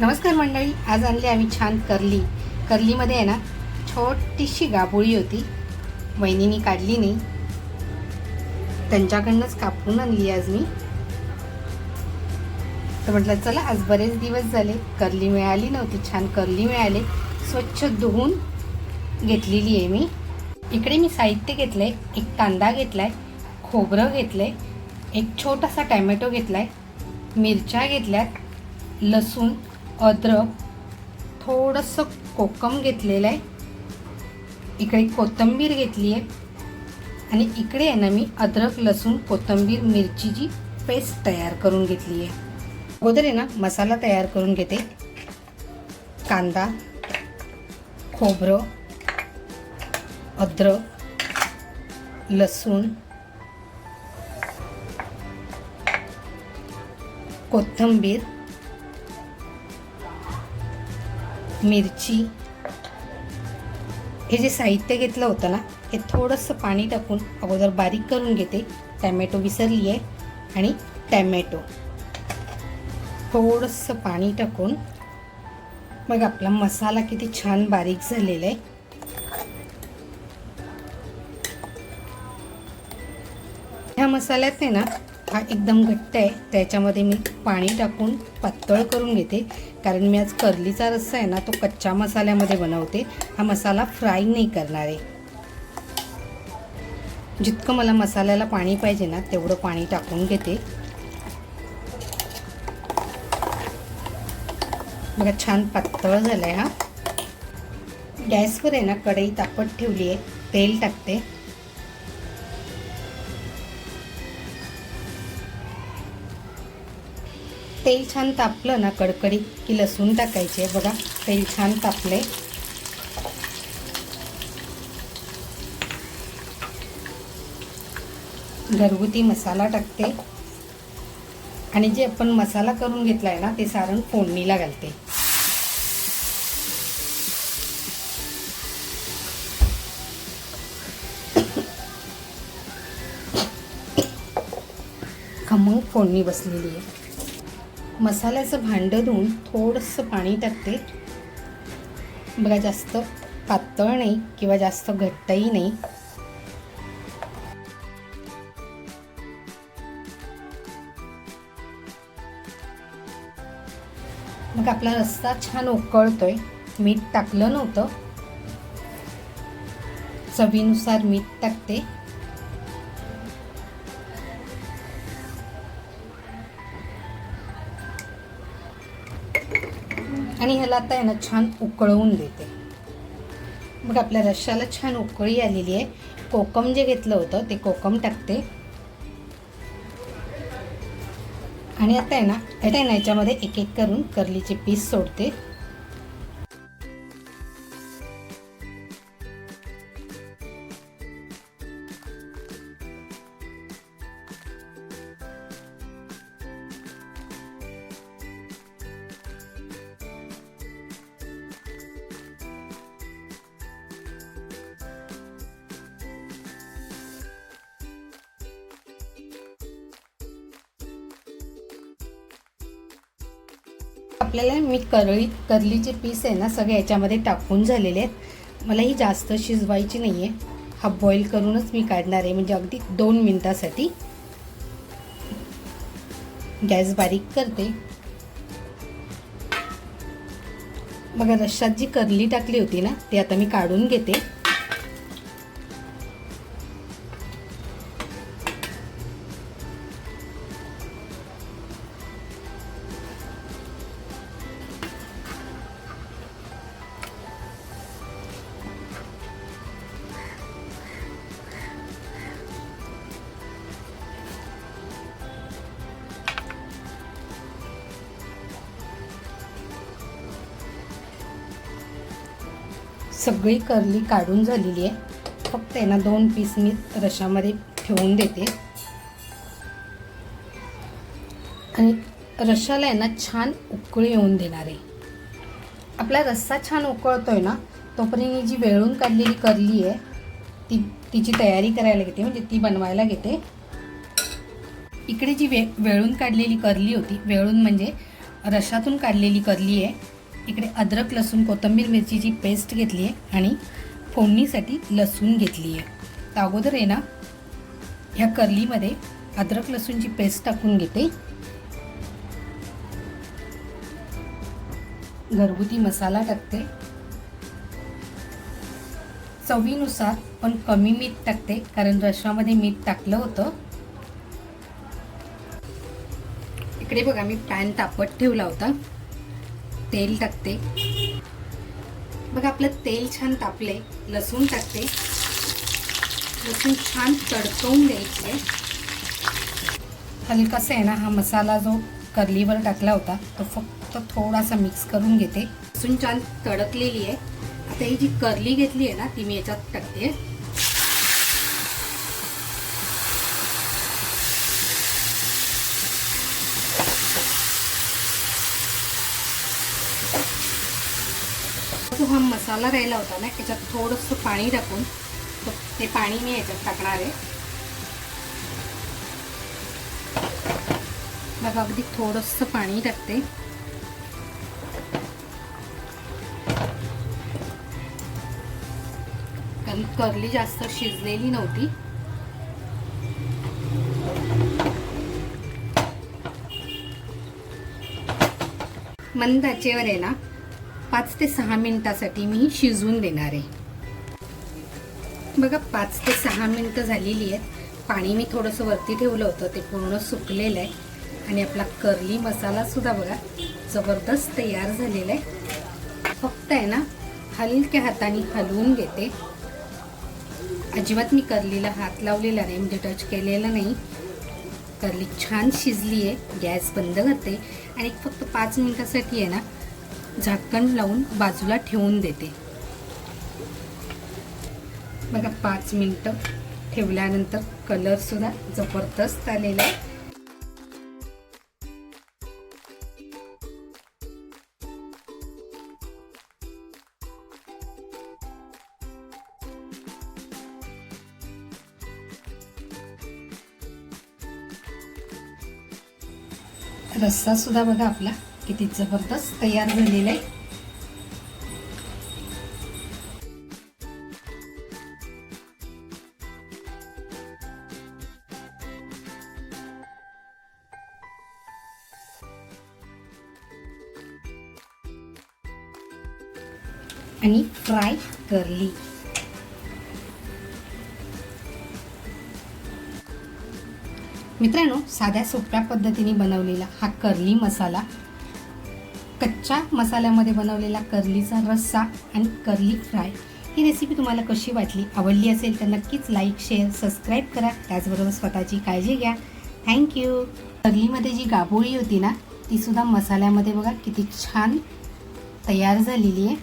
नमस्कार मंडळी आज आणली आम्ही छान करली. करलीमध्ये आहे ना छोटीशी गाबोळी होती. वहिनीनी काढली नाही. त्यांच्याकडनंच कापून आणली आज मी. तर म्हटलं चला आज बरेच दिवस झाले करली मिळाली नव्हती छान करली मिळाले. स्वच्छ धुवून घेतलेली आहे मी. इकडे मी साहित्य घेतलं आहे एक कांदा घेतला आहे खोबरं घेतलं आहे एक छोटासा टॅमॅटो घेतला आहे मिरच्या घेतल्यात लसूण अद्रक थोडंसं कोकम घेतलेलं आहे. इकडे कोथिंबीर घेतली आहे. आणि इकडे आहे ना मी अद्रक लसूण कोथिंबीर मिरचीची पेस्ट तयार करून घेतली आहे. अगोदर आहे ना मसाला तयार करून घेते. कांदा खोबरं अद्रक लसूण कोथिंबीर मिरची. हे जे साहित्य घेतलं होतं ना हे थोडंसं पाणी टाकून अगोदर बारीक करून घेते. टॅमॅटो विसरली आहे आणि टॅमॅटो. थोडंसं पाणी टाकून मग आपला मसाला किती छान बारीक झालेला आहे ह्या मसाल्यात आहे ना हा एकदम घट्ट आहे. त्याच्यामध्ये मी पाणी टाकून पातळ करून घेते. कारण मी आज करलीचा रस्सा आहे ना तो कच्च्या मसाल्यामध्ये बनवते. हा मसाला फ्राय नाही करणार आहे. जितकं मला मसाल्याला पाणी पाहिजे ना तेवढं पाणी टाकून घेते. बघा छान पातळ झालं आहे हा. गॅसवर आहे ना कढई तापत ठेवली आहे. तेल टाकते. तेल छान तापलं ना कडकडीत की लसूण टाकायचे बघा तेल छान तापले घरगुती मसाला टाकते. आणि जे आपण मसाला करून घेतला आहे ना ते सारण फोडणीला घालते. खमंग फोडणी बसलेली आहे. मसाल्याचं भांडं धुवून थोडंसं पाणी टाकते. बघा जास्त पातळ नाही किंवा जास्त घट्टही नाही. मग आपला रस्ता छान उकळतोय. मीठ टाकलं नव्हतं. चवीनुसार मीठ टाकते. आणि ह्याला आता आहे ना छान उकळवून देते. मग आपल्या रश्श्याला छान उकळी आलेली आहे. कोकम जे घेतलं होतं ते कोकम टाकते. आणि आता आहे ना आता आहे ना याच्यामध्ये एक एक करून करलीचे पीस सोडते. आपल्याला मी करळी करलीचे पीस आहे ना सगळे याच्यामध्ये टाकून झालेले आहेत. मला ही जास्त शिजवायची नाही आहे हा बॉईल करूनच मी काढणार आहे म्हणजे अगदी दोन मिनटासाठी. गॅस बारीक करते. बघा रश्शात जी करली टाकली होती ना ती आता मी काढून घेते. सगळी करली काढून झालेली आहे. फक्त आहे ना दोन पीस मी रशामध्ये ठेवून देते. आणि रशाला आहे ना छान उकळी येऊन देणार आहे. आपला रस्सा छान उकळतोय ना तोपर्यंत ही जी वेळून काढलेली करली आहे ती तिची तयारी करायला घेते म्हणजे ती बनवायला घेते. इकडे जी वे वेळून काढलेली करली होती वेळून म्हणजे रशातून काढलेली करली आहे. इकडे अद्रक लसूण कोथिंबीर मिरचीची पेस्ट घेतली आहे आणि फोडणीसाठी लसूण घेतली आहे. तर अगोदर आहे ना ह्या करलीमध्ये अद्रक लसूणची पेस्ट टाकून घेते. घरगुती मसाला टाकते. चवीनुसार पण कमी मीठ टाकते कारण रशामध्ये मीठ टाकलं होतं. इकडे बघा मी पॅन तापत ठेवला होता. तेल टाकते. बघा आपलं तेल छान तापले लसूण टाकते. लसूण छान तडकवून द्यायचे हलकासा आहे ना हा मसाला जो कर्लीवर टाकला होता तो फक्त थोडासा मिक्स करून घेते. लसूण छान तडकलेली आहे. आता ही जी करली घेतली आहे ना ती मी याच्यात टाकते. जो हा मसाला राहिला होता ना त्याच्यात थोडंसं पाणी टाकून ते पाणी मी याच्यात टाकणार आहे. बघा अगदी थोडंसं पाणी टाकते. कारण करली जास्त शिजलेली नव्हती. मंद आचेवर आहे ना. पाच ते सहा मिनिटासाठी मी ही शिजवून देणार आहे. बघा पाच ते सहा मिनटं झालेली आहेत. पाणी मी थोडंसं वरती ठेवलं होतं ते पूर्ण सुकलेलं आहे. आणि आपला करली मसालासुद्धा बघा जबरदस्त तयार झालेला आहे. फक्त आहे ना हलक्या हाताने हलवून घेते. अजिबात मी करलीला हात लावलेला नाही म्हणजे टच केलेला नाही. करली छान शिजली आहे गॅस बंद करते. आणि फक्त पाच मिनटासाठी आहे ना झाकण लावून बाजूला ठेवून देते. बघा पाच मिनटं ठेवल्यानंतर कलरसुद्धा जबरदस्त आलेला आहे. रस्सा सुद्धा बघा आपला किती जबरदस्त तयार झालेलं आहे. आणि फ्राय करली मित्रांनो साध्या सोप्या पद्धतीने बनवलेला हा करली मसाला कच्च्या मसाल्यामध्ये बनवलेला करलीचा रस्सा आणि करली फ्राय ही रेसिपी तुम्हाला कशी वाटली आवडली असेल तर नक्कीच लाईक शेअर सबस्क्राईब करा. त्याचबरोबर स्वतःची काळजी घ्या. थँक्यू करलीमध्ये जी गाबोळी होती ना तीसुद्धा मसाल्यामध्ये बघा किती छान तयार झालेली आहे.